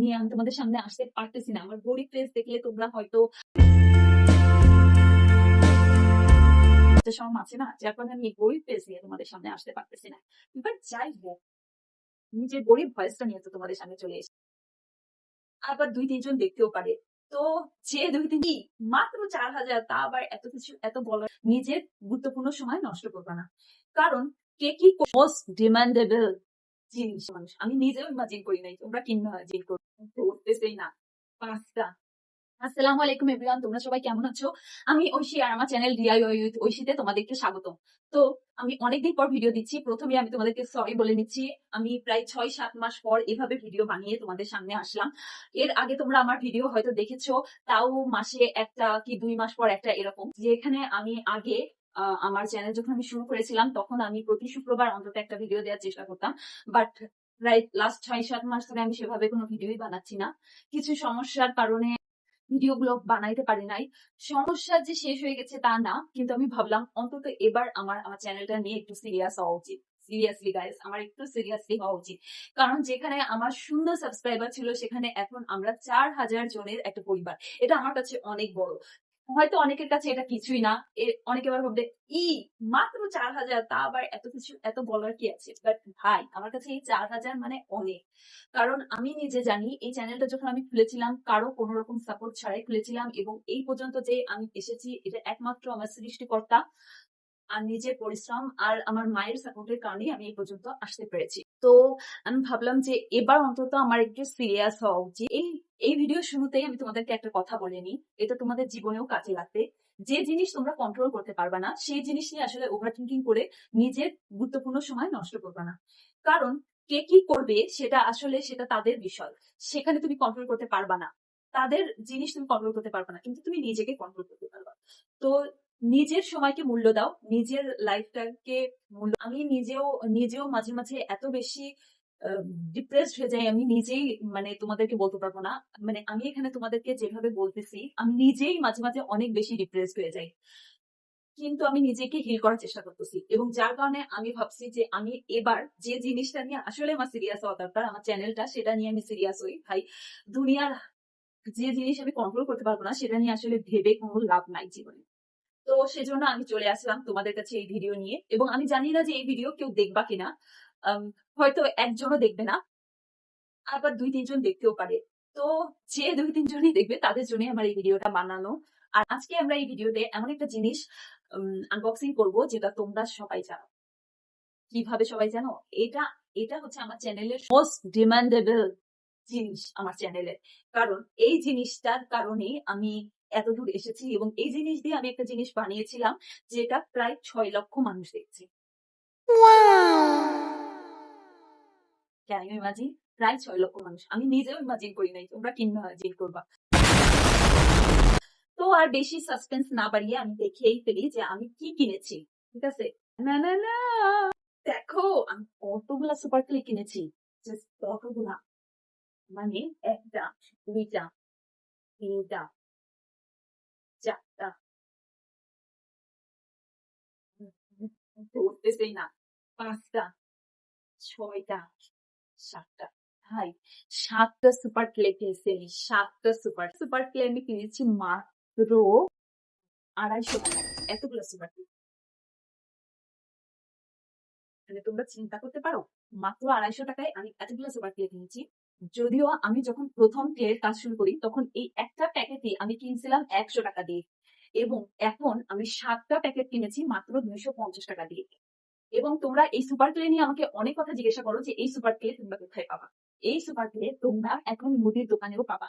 নিয়ে আমি তোমাদের সামনে আসতে পারতেছি না। আমার গরিব ফেস দেখলে তোমরা হয়তো একটা আছে না, যার কারণে আমি গরিব ফেস নিয়ে তোমাদের সামনে আসতে পারতেছি না। বাট যাই হোক নিজের গরিব ভয়েসটা নিয়ে তো তোমাদের সামনে চলে এসে আবার দুই তিনজন দেখতেও পারে। তো যে দুই তিন মাত্র চার হাজার, তা আবার এত কিছু, এত বলার নিজের গুরুত্বপূর্ণ সময় নষ্ট করবে না। কারণ কে কি মোস্ট ডিমান্ডেবল জিনিস মানুষ। আমি নিজেও ইমাজিন করি নাই, তোমরা ইমাজিন না। পাঁচটা। আসসালামু আলাইকুম এভরিওয়ান তোমরা সবাই কেমন আছো? আমি আর আমার চ্যানেল ডিআই তোমাদেরকে স্বাগত তো আমি অনেকদিন পর ভিডিও দিচ্ছি, প্রথমে আমি তোমাদেরকে সরি বলে নিচ্ছি। আমি প্রায় ছয় সাত মাস পর এভাবে ভিডিও বানিয়ে তোমাদের সামনে আসলাম। এর আগে তোমরা আমার ভিডিও হয়তো দেখেছ, তাও মাসে একটা কি দুই মাস পর একটা এরকম। যেখানে আমি আগে আমার চ্যানেল যখন আমি শুরু করেছিলাম, তখন আমি প্রতি শুক্রবার অন্তত একটা ভিডিও দেওয়ার চেষ্টা করতাম। বাট প্রায় লাস্ট ছয়, সাত মাস ধরে আমি সেভাবে কোনো ভিডিওই বানাচ্ছি না। কিছু সমস্যার কারণে ভিডিওগুলো বানাইতে পারি নাই। সমস্যা যে শেষ হয়ে গেছে তা না, কিন্তু আমি ভাবলাম অন্তত এবার আমার আমার চ্যানেলটা নিয়ে একটু সিরিয়াস হওয়া উচিত। সিরিয়াসলি গাইস আমার একটু সিরিয়াসলি হওয়া উচিত। কারণ যেখানে আমার শূন্য সাবস্ক্রাইবার ছিল, সেখানে এখন আমরা চার হাজার জনের একটা পরিবার। এটা আমার কাছে অনেক বড়। হয়তো অনেকের কাছে এটা কিছুই না। অনেকে আবার ভাববে, ই, মাত্র চার হাজার, তা আবার এত কিছু, এত বলার কি আছে? বাট ভাই, আমার কাছে এই চার হাজার মানে অনেক। কারণ আমি নিজে জানি, এই চ্যানেলটা যখন আমি খুলেছিলাম, কারও কোনো রকম সাপোর্ট ছাড়াই খুলেছিলাম এবং এই পর্যন্ত যে আমি এসেছি, এটা একমাত্র আমার সৃষ্টিকর্তা, আর নিজের পরিশ্রম আর আমার মায়ের সাপোর্টের কারণেই আমি এই পর্যন্ত আসতে পেরেছি। তো আমি ভাবলাম যে এবার অন্তত আমার একটু সিরিয়াস হওয়া উচিত। এই এই ভিডিও শুরুতেই আমি তোমাদেরকে একটা কথা বলে নিই, এটা তোমাদের জীবনেও কাজে লাগবে। যে জিনিস তোমরা কন্ট্রোল করতে পারবে না, সেই জিনিস নিয়ে আসলে ওভার থিঙ্কিং করে নিজের গুরুত্বপূর্ণ সময় নষ্ট করবে না। কারণ কে কি করবে সেটা আসলে সেটা তাদের বিষয়। সেখানে তুমি কন্ট্রোল করতে পারবা না। তাদের জিনিস তুমি কন্ট্রোল করতে পারবে না, কিন্তু তুমি নিজেকে কন্ট্রোল করতে পারবা। তো নিজের সময়কে মূল্য দাও, নিজের লাইফটাকে মূল্য, আমি নিজেও নিজেও মাঝে মাঝে এত বেশি ডিপ্রেসড হয়ে যাই, আমি নিজেই মানে তোমাদেরকে বলতে পারব না মানে আমি এখানে তোমাদেরকে যেভাবে বলতেছি, আমি নিজেই মাঝে মাঝে অনেক বেশি ডিপ্রেসড হয়ে যাই। কিন্তু আমি নিজেকে হিল করার চেষ্টা করতেছি এবং যার কারণে আমি ভাবছি যে আমি এবার যে জিনিসটা নিয়ে আসলে আমার সিরিয়াস হওয়া দরকার, আমার চ্যানেলটা সেটা নিয়ে আমি সিরিয়াস হই। ভাই, দুনিয়ার যে জিনিস আমি কন্ট্রোল করতে পারব না, সেটা নিয়ে আসলে ভেবে কোনো লাভ নাই জীবনে। তো সেজন্য আমি চলে আসলাম তোমাদের কাছে এই ভিডিও নিয়ে। এবং আমি জানি না যে এই ভিডিও কেউ দেখবা কিনা। হয়তো একজনও দেখবে না। আবার দুই, তিনজন দেখতেও পারে। তো যে দুই, তিনজনই দেখবে, তাদের জন্য আমার এই ভিডিওটা বানানো। আর আজকে আমরা এই ভিডিওতে এমন একটা জিনিস আনবক্সিং করব, যেটা তোমরা সবাই জানো। কীভাবে সবাই জানো? এটা এটা হচ্ছে আমার চ্যানেলের মোস্ট ডিমান্ডেবল জিনিস আমার চ্যানেলের। কারণ এই জিনিসটার কারণে আমি এতদূর এসেছি এবং এই জিনিস দিয়ে আমি একটা জিনিস বানিয়েছিলাম যেটা প্রায় ছয় লক্ষ মানুষ দেখছে। ক্যান ইমাজিন প্রায় ছয় লক্ষ মানুষ। আমি নিজেও ইমাজিন করি নাই তোমরা কি ইমাজিন করবা? তো আর বেশি সাসপেন্স না বাড়িয়ে আমি দেখেই ফেলি যে আমি কি কিনেছি ঠিক আছে? না না না! দেখো আমি কতগুলা সুপার ক্লিক কিনেছি জাস্ট কতগুলা মানে একটা দুইটা তিনটা চারটা না পাঁচটা ছয়টা সাতটা ভাই সাতটা সুপার ক্লে কিনেছি আমি সাতটা সুপার সুপার ক্লে আমি কিনেছি মাত্র আড়াইশো টাকা এতগুলো সুপার ক্লে মানে তোমরা চিন্তা করতে পারো মাত্র আড়াইশো টাকায় আমি এতগুলো সুপার ক্লে কিনেছি যদিও আমি যখন প্রথম ক্লের কাজ শুরু করি, তখন এই একটা প্যাকেটই আমি কিনছিলাম একশো টাকা দিয়ে। এবং এখন আমি সাতটা প্যাকেট কিনেছি মাত্র দুইশো পঞ্চাশ টাকা দিয়ে। এবং তোমরা এই সুপার ক্লে নিয়ে আমাকে অনেক কথা জিজ্ঞাসা করো যে, এই সুপার ক্লে তোমরা কোথায় পাবা? এই সুপার ক্লে তোমরা এখন মুদির দোকানেও পাবা।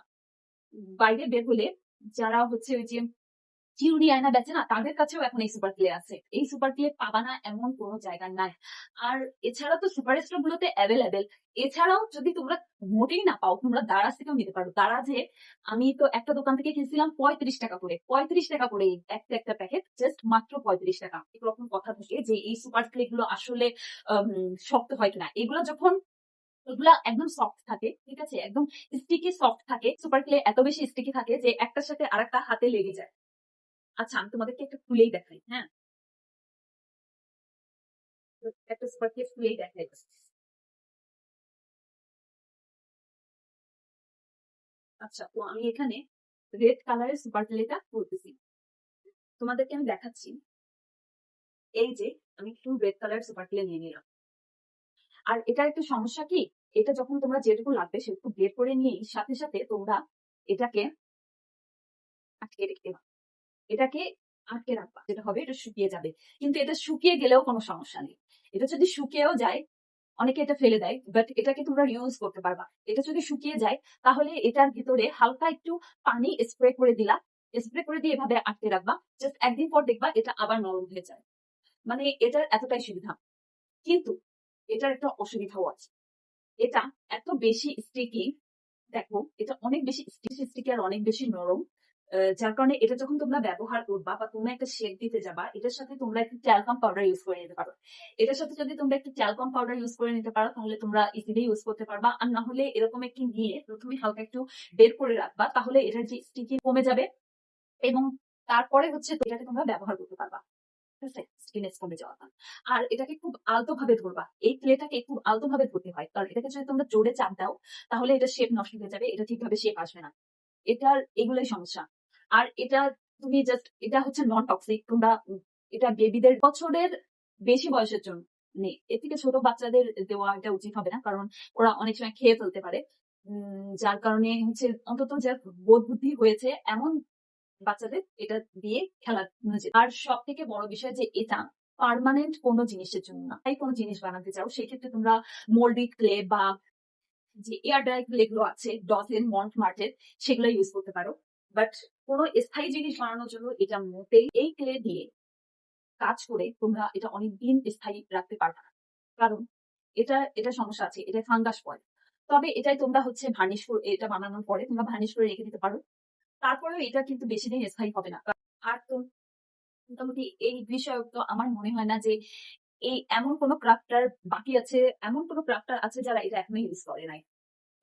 বাইরে বের হলে যারা হচ্ছে ওই যে চিরুনি আয়না বেচে না, তাদের কাছেও এখন এই সুপার ক্লে আছে। এই সুপার ক্লে পাবা না এমন কোনো জায়গা নাই। আর এছাড়া তো সুপার স্টোর গুলোতে অ্যাভেলেবেল এছাড়াও যদি তোমরা মোটেই না পাও, তোমরা দারাজ থেকেও নিতে পারো। দারাজে আমি তো একটা দোকান থেকে কিনছিলাম পঁয়ত্রিশ টাকা করে। পঁয়ত্রিশ টাকা করে একটা একটা প্যাকেট জাস্ট মাত্র পঁয়ত্রিশ টাকা। এরকম কথা থাকে যে এই সুপার ক্লে গুলো আসলে শক্ত হয় কিনা। এগুলো যখন, এগুলা একদম সফট থাকে, ঠিক আছে? একদম স্টিকি সফট থাকে। সুপার ক্লে এত বেশি স্টিকি থাকে যে একটার সাথে আরেকটা হাতে লেগে যায়। আচ্ছা আমি তোমাদেরকে একটা খুলেই দেখাই হ্যাঁ? একটা সুপার ক্লে খুলেই দেখাই। আচ্ছা তো আমি এখানে রেড কালারের সুপার ক্লেটা বলতেছি তোমাদেরকে আমি দেখাচ্ছি। এই যে, আমি একটু রেড কালার সুপার ক্লে নিয়ে নিলাম। আর এটার একটা সমস্যা কি? এটা যখন তোমরা যেটুকু লাগবে সেটুকু বের করে নিয়েই সাথে সাথে তোমরা এটাকে আটকে রেখে দেবা এটাকে আটকে রাখবা। যেটা হবে এটা শুকিয়ে যাবে। কিন্তু এটা শুকিয়ে গেলেও কোনো সমস্যা নেই। এটা যদি শুকিয়েও যায় অনেকে এটা ফেলে দেয় বাট এটাকে তোমরা ইউজ করতে পারবা। এটা যদি শুকিয়ে যায় তাহলে এটার ভিতরে হালকা একটু পানি স্প্রে করে দিলা। স্প্রে করে দিয়ে এভাবে আটকে রাখবা। জাস্ট একদিন পর দেখবা এটা আবার নরম হয়ে যায়। মানে এটার এতটাই সুবিধা। কিন্তু এটার একটা অসুবিধাও আছে। এটা এত বেশি স্টিকি দেখো এটা অনেক বেশি স্টিকি আর অনেক বেশি নরম। যার কারণে এটা যখন তোমরা ব্যবহার করবা বা তোমরা একটা শেক দিতে যাবা, এটার সাথে তোমরা একটু ট্যালকম পাউডার ইউজ করে নিতে পারো। এটার সাথে যদি তোমরা একটু ট্যালকম পাউডার ইউজ করে নিতে পারো, তাহলে তোমরা ইজিলি ইউজ করতে পারবা। আর না হলে এরকম একটি নিয়ে প্রথমে হালকা একটু বের করে রাখবা, তাহলে এটার যে স্টিকি কমে যাবে এবং তারপরে হচ্ছে এটাকে তোমরা ব্যবহার করতে পারবা। আর এটাকে খুব আলতো ভাবে ধরবা। এই ক্লেটাকে খুব আলতো ভাবে ধরতে হয়। কারণ এটাকে যদি তোমরা জোরে চাপ দাও, তাহলে এটা শেপ নষ্ট হয়ে যাবে, এটা ঠিকভাবে শেপ আসবে না। এটার এগুলোই সমস্যা। আর এটা তুমি জাস্ট এটা হচ্ছে নন টক্সিক তোমরা এটা বেবিদের বছরের বেশি বয়সের জন্য নেই। এর থেকে ছোট বাচ্চাদের দেওয়া এটা উচিত হবে না, কারণ ওরা অনেক সময় খেয়ে ফেলতে পারে। যার কারণে হচ্ছে অন্তত যার বোধ বুদ্ধি হয়েছে, এমন বাচ্চাদের এটা দিয়ে খেলা। আর সব থেকে বড় বিষয় যে এটা পার্মানেন্ট কোনো জিনিসের জন্য না। তাই কোনো জিনিস বানাতে চাও, সেক্ষেত্রে তোমরা মোল্ডিড ক্লে বা যে এয়ার ড্রাই ক্লে গুলো আছে ডসেন মন্ট মার্টের সেগুলো ইউজ করতে পারো। বাট কোনো স্থায়ী জিনিস বানানোর জন্য এটা মোটেই এই ক্লে দিয়ে কাজ করে তোমরা এটা অনেক দিন স্থায়ী রাখতে পারবে না। কারণ এটা এটা সমস্যা আছে, এটা ফাঙ্গাস পড়ে। তবে এটাই তোমরা হচ্ছে ভার্নিশ করে, এটা বানানোর পরে তোমরা ভার্নিশ করে রেখে দিতে পারো। তারপরেও এটা কিন্তু বেশি দিন স্থায়ী হবে না। আর তো মোটামুটি এই বিষয়ে তো আমার মনে হয় না যে এই এমন কোনো ক্রাফটার বাকি আছে, এমন কোনো ক্রাফটার আছে যারা এটা এখনও ইউজ করে নাই।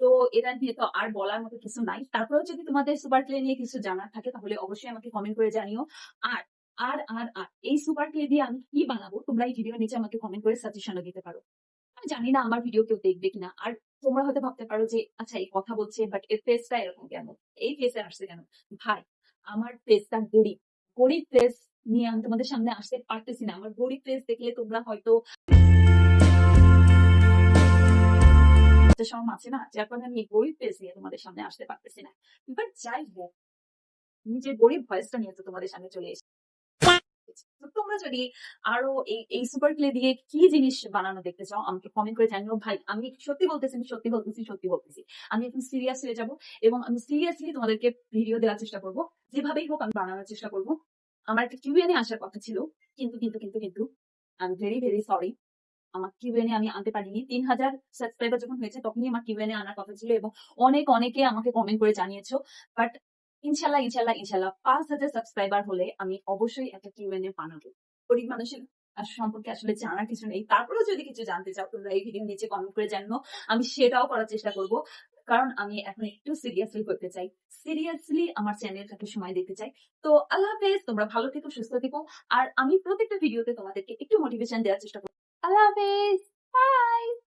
তো এটা নিয়ে তো আর বলার মতো কিছু নাই। তারপরেও যদি তোমাদের সুপার ক্লে নিয়ে কিছু জানার থাকে, তাহলে অবশ্যই আমাকে কমেন্ট করে জানিও। আর আর আর আর, এই সুপার ক্লে দিয়ে আমি কি বানাবো? তোমরা এই ভিডিওর নিচে আমাকে কমেন্ট করে সাজেশনও দিতে পারো। আমি জানি না আমার ভিডিও কেউ দেখবে কিনা। আর তোমরা হয়তো ভাবতে পারো যে আচ্ছা এই কথা বলছে বাট এর ফেসটা এরকম কেন? এই ফেসে আসছে কেন? ভাই, আমার ফেসটা গরিব। গরিব ফেস নিয়ে আমি তোমাদের সামনে আসতে পারতেছি না। আমার গরিব ফেস দেখলে তোমরা হয়তো একটা সময় আছে না? যার কারণে আমি গরিব ফেস নিয়ে তোমাদের সামনে আসতে পারতেছি না। বাট যাই হোক নিজের গরিব ভয়েসটা নিয়ে তো তোমাদের সামনে চলে এসেছি। তোমরা যদি আরও এই এই সুপার ক্লে দিয়ে কি জিনিস বানানো দেখতে চাও, আমাকে কমেন্ট করে জানিও। ভাই, আমি সত্যি বলতেছি, আমি সত্যি বলতেছি সত্যি বলতেছি। আমি এখন সিরিয়াস হয়ে যাব এবং আমি সিরিয়াসলি তোমাদেরকে ভিডিও দেওয়ার চেষ্টা করব। যেভাবেই হোক আমি বানানোর চেষ্টা করব। আমার একটা কিউএনএ আসার কথা ছিল। কিন্তু কিন্তু কিন্তু কিন্তু I am very very sorry আমার কিউএনএ আমি আনতে পারিনি। তিন হাজার সাবস্ক্রাইবার যখন হয়েছে, তখনই আমার কিউএনএ আনার কথা ছিল এবং অনেক অনেকে আমাকে কমেন্ট করে জানিয়েছো। বাট ইনশাল্লাহ ইনশাল্লাহ ইনশাল্লাহ পাঁচ হাজার সাবস্ক্রাইবার হলে আমি অবশ্যই একটা কিউএনএ বানাবো। গরিব মানুষের সম্পর্কে আসলে জানার কিছু নেই। তারপরেও যদি কিছু জানতে চাও, তোমরা এই ভিডিও নিচে কমেন্ট করে জানো আমি সেটাও করার চেষ্টা করব। কারণ আমি এখন একটু সিরিয়াসলি করতে চাই। সিরিয়াসলি আমার চ্যানেলটাকে সময় দিতে চাই। তো আল্লাহ হাফেজ, তোমরা ভালো থেকো, সুস্থ থেকো। আর আমি প্রত্যেকটা ভিডিওতে তোমাদেরকে একটু মোটিভেশন দেওয়ার চেষ্টা করব আল্লাহ হাফেজ বাই